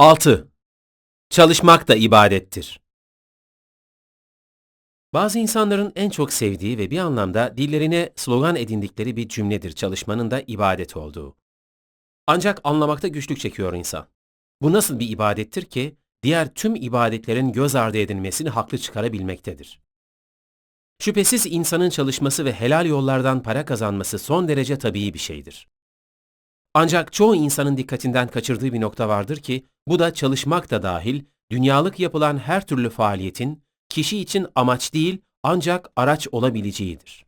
6. Çalışmak da ibadettir. Bazı insanların en çok sevdiği ve bir anlamda dillerine slogan edindikleri bir cümledir çalışmanın da ibadet olduğu. Ancak anlamakta güçlük çekiyor insan. Bu nasıl bir ibadettir ki diğer tüm ibadetlerin göz ardı edilmesini haklı çıkarabilmektedir. Şüphesiz insanın çalışması ve helal yollardan para kazanması son derece tabii bir şeydir. Ancak çoğu insanın dikkatinden kaçırdığı bir nokta vardır ki, bu da çalışmak da dahil, dünyalık yapılan her türlü faaliyetin, kişi için amaç değil, ancak araç olabileceğidir.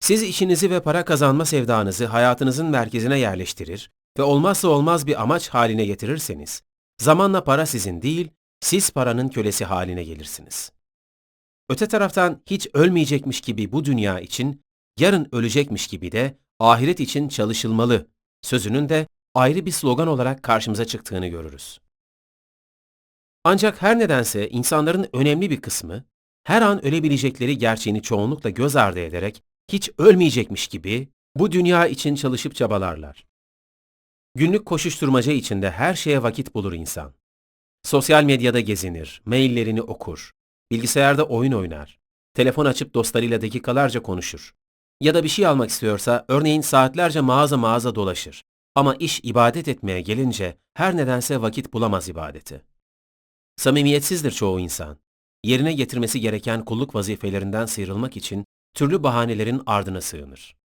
Siz işinizi ve para kazanma sevdanızı hayatınızın merkezine yerleştirir ve olmazsa olmaz bir amaç haline getirirseniz, zamanla para sizin değil, siz paranın kölesi haline gelirsiniz. Öte taraftan hiç ölmeyecekmiş gibi bu dünya için, yarın ölecekmiş gibi de ahiret için çalışılmalı sözünün de ayrı bir slogan olarak karşımıza çıktığını görürüz. Ancak her nedense insanların önemli bir kısmı, her an ölebilecekleri gerçeğini çoğunlukla göz ardı ederek hiç ölmeyecekmiş gibi bu dünya için çalışıp çabalarlar. Günlük koşuşturmaca içinde her şeye vakit bulur insan. Sosyal medyada gezinir, maillerini okur, bilgisayarda oyun oynar, telefon açıp dostlarıyla dakikalarca konuşur. Ya da bir şey almak istiyorsa örneğin saatlerce mağaza mağaza dolaşır. Ama iş ibadet etmeye gelince her nedense vakit bulamaz ibadeti. Samimiyetsizdir çoğu insan. Yerine getirmesi gereken kulluk vazifelerinden sıyrılmak için türlü bahanelerin ardına sığınır.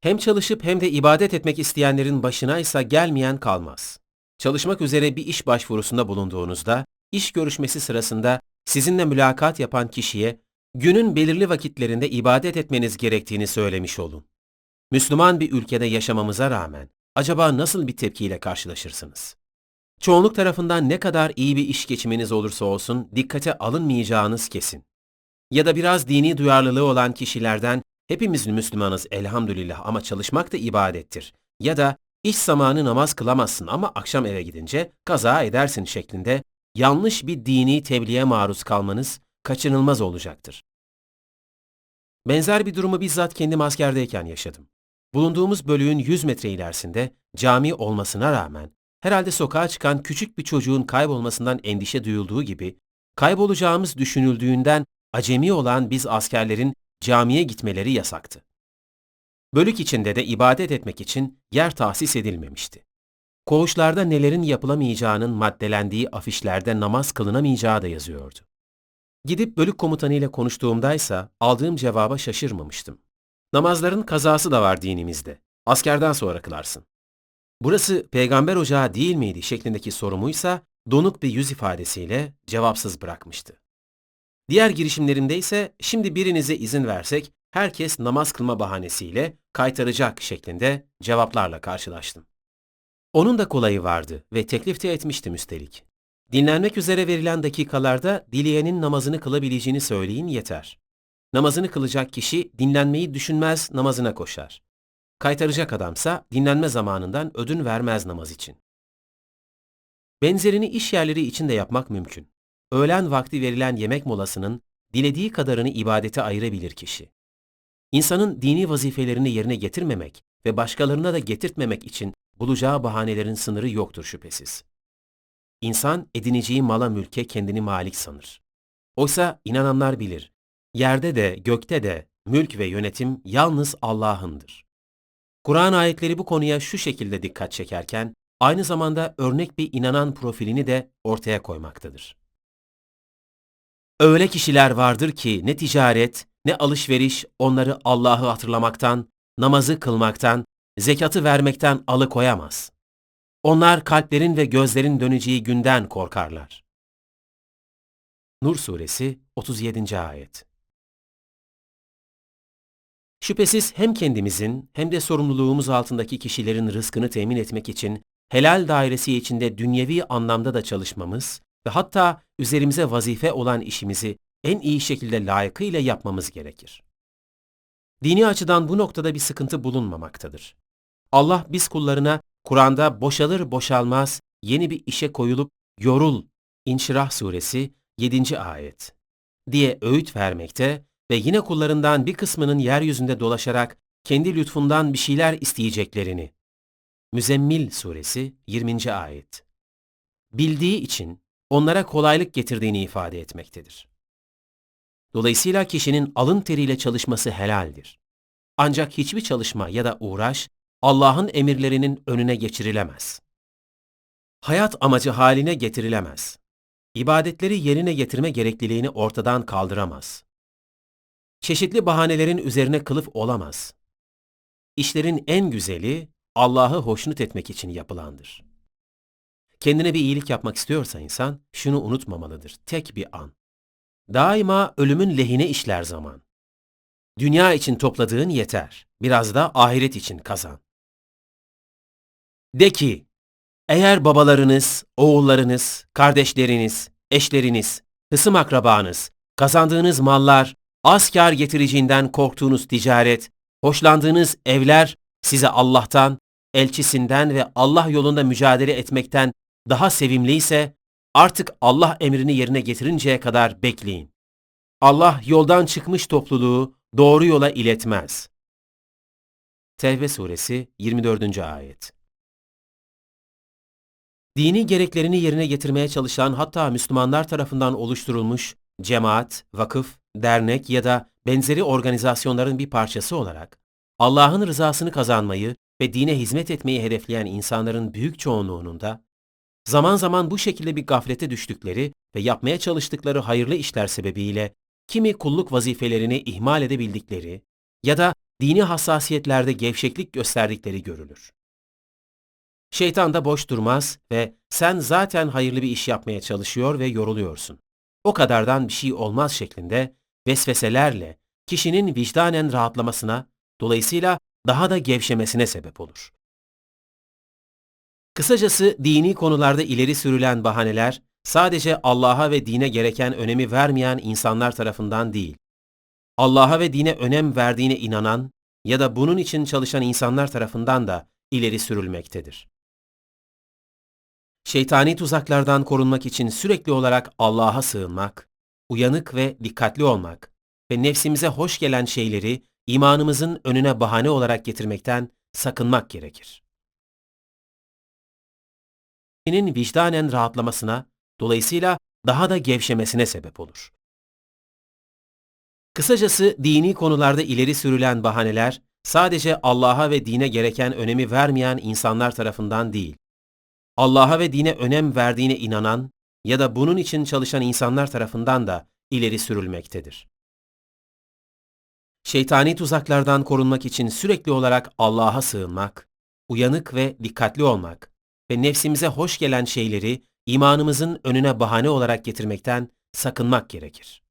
Hem çalışıp hem de ibadet etmek isteyenlerin başına ise gelmeyen kalmaz. Çalışmak üzere bir iş başvurusunda bulunduğunuzda, iş görüşmesi sırasında sizinle mülakat yapan kişiye günün belirli vakitlerinde ibadet etmeniz gerektiğini söylemiş olun. Müslüman bir ülkede yaşamamıza rağmen acaba nasıl bir tepkiyle karşılaşırsınız? Çoğunluk tarafından ne kadar iyi bir iş geçiminiz olursa olsun dikkate alınmayacağınız kesin. Ya da biraz dini duyarlılığı olan kişilerden hepimiz Müslümanız elhamdülillah ama çalışmak da ibadettir. Ya da iş zamanı namaz kılamazsın ama akşam eve gidince kaza edersin şeklinde yanlış bir dini tebliğe maruz kalmanız kaçınılmaz olacaktır. Benzer bir durumu bizzat kendim askerdeyken yaşadım. Bulunduğumuz bölüğün 100 metre ilerisinde cami olmasına rağmen herhalde sokağa çıkan küçük bir çocuğun kaybolmasından endişe duyulduğu gibi kaybolacağımız düşünüldüğünden acemi olan biz askerlerin camiye gitmeleri yasaktı. Bölük içinde de ibadet etmek için yer tahsis edilmemişti. Koğuşlarda nelerin yapılamayacağının maddelendiği afişlerde namaz kılınamayacağı da yazıyordu. Gidip bölük komutanıyla konuştuğumdaysa aldığım cevaba şaşırmamıştım. Namazların kazası da var dinimizde. Askerden sonra kılarsın. Burası peygamber ocağı değil miydi şeklindeki sorumuysa donuk bir yüz ifadesiyle cevapsız bırakmıştı. Diğer girişimlerimde ise şimdi birinize izin versek herkes namaz kılma bahanesiyle kaytaracak şeklinde cevaplarla karşılaştım. Onun da kolayı vardı ve teklif de etmiştim üstelik. Dinlenmek üzere verilen dakikalarda dileyenin namazını kılabileceğini söyleyin yeter. Namazını kılacak kişi dinlenmeyi düşünmez namazına koşar. Kaytaracak adamsa dinlenme zamanından ödün vermez namaz için. Benzerini iş yerleri için de yapmak mümkün. Öğlen vakti verilen yemek molasının dilediği kadarını ibadete ayırabilir kişi. İnsanın dini vazifelerini yerine getirmemek ve başkalarına da getirtmemek için bulacağı bahanelerin sınırı yoktur şüphesiz. İnsan edineceği mala mülke kendini malik sanır. Oysa inananlar bilir. Yerde de gökte de mülk ve yönetim yalnız Allah'ındır. Kur'an ayetleri bu konuya şu şekilde dikkat çekerken aynı zamanda örnek bir inanan profilini de ortaya koymaktadır. Öyle kişiler vardır ki ne ticaret ne alışveriş onları Allah'ı hatırlamaktan, namazı kılmaktan, zekatı vermekten alıkoyamaz. Onlar kalplerin ve gözlerin döneceği günden korkarlar. Nur Suresi 37. Ayet Şüphesiz hem kendimizin hem de sorumluluğumuz altındaki kişilerin rızkını temin etmek için helal dairesi içinde dünyevi anlamda da çalışmamız ve hatta üzerimize vazife olan işimizi en iyi şekilde layıkıyla yapmamız gerekir. Dini açıdan bu noktada bir sıkıntı bulunmamaktadır. Allah biz kullarına Kur'an'da boşalır boşalmaz yeni bir işe koyulup yorul İnşirah suresi 7. ayet diye öğüt vermekte ve yine kullarından bir kısmının yeryüzünde dolaşarak kendi lütfundan bir şeyler isteyeceklerini. Müzemmil suresi 20. ayet bildiği için onlara kolaylık getirdiğini ifade etmektedir. Dolayısıyla kişinin alın teriyle çalışması helaldir. Ancak hiçbir çalışma ya da uğraş Allah'ın emirlerinin önüne geçirilemez. Hayat amacı haline getirilemez. İbadetleri yerine getirme gerekliliğini ortadan kaldıramaz. Çeşitli bahanelerin üzerine kılıf olamaz. İşlerin en güzeli Allah'ı hoşnut etmek için yapılandır. Kendine bir iyilik yapmak istiyorsa insan şunu unutmamalıdır. Tek bir an. Daima ölümün lehine işler zaman. Dünya için topladığın yeter. Biraz da ahiret için kazan. De ki, eğer babalarınız, oğullarınız, kardeşleriniz, eşleriniz, hısım akrabanız, kazandığınız mallar, az kâr getireceğinden korktuğunuz ticaret, hoşlandığınız evler size Allah'tan, elçisinden ve Allah yolunda mücadele etmekten daha sevimliyse artık Allah emrini yerine getirinceye kadar bekleyin. Allah yoldan çıkmış topluluğu doğru yola iletmez. Tevbe suresi 24. ayet. Dini gereklerini yerine getirmeye çalışan hatta Müslümanlar tarafından oluşturulmuş cemaat, vakıf, dernek ya da benzeri organizasyonların bir parçası olarak Allah'ın rızasını kazanmayı ve dine hizmet etmeyi hedefleyen insanların büyük çoğunluğunun da zaman zaman bu şekilde bir gaflete düştükleri ve yapmaya çalıştıkları hayırlı işler sebebiyle kimi kulluk vazifelerini ihmal edebildikleri ya da dini hassasiyetlerde gevşeklik gösterdikleri görülür. Şeytan da boş durmaz ve sen zaten hayırlı bir iş yapmaya çalışıyor ve yoruluyorsun. O kadardan bir şey olmaz şeklinde vesveselerle kişinin vicdanen rahatlamasına, dolayısıyla daha da gevşemesine sebep olur. Kısacası dini konularda ileri sürülen bahaneler sadece Allah'a ve dine gereken önemi vermeyen insanlar tarafından değil, Allah'a ve dine önem verdiğine inanan ya da bunun için çalışan insanlar tarafından da ileri sürülmektedir. Şeytani tuzaklardan korunmak için sürekli olarak Allah'a sığınmak, uyanık ve dikkatli olmak ve nefsimize hoş gelen şeyleri imanımızın önüne bahane olarak getirmekten sakınmak gerekir. Kişinin vicdanen rahatlamasına, dolayısıyla daha da gevşemesine sebep olur. Kısacası dini konularda ileri sürülen bahaneler sadece Allah'a ve dine gereken önemi vermeyen insanlar tarafından değil, Allah'a ve dine önem verdiğine inanan ya da bunun için çalışan insanlar tarafından da ileri sürülmektedir. Şeytani tuzaklardan korunmak için sürekli olarak Allah'a sığınmak, uyanık ve dikkatli olmak ve nefsimize hoş gelen şeyleri imanımızın önüne bahane olarak getirmekten sakınmak gerekir.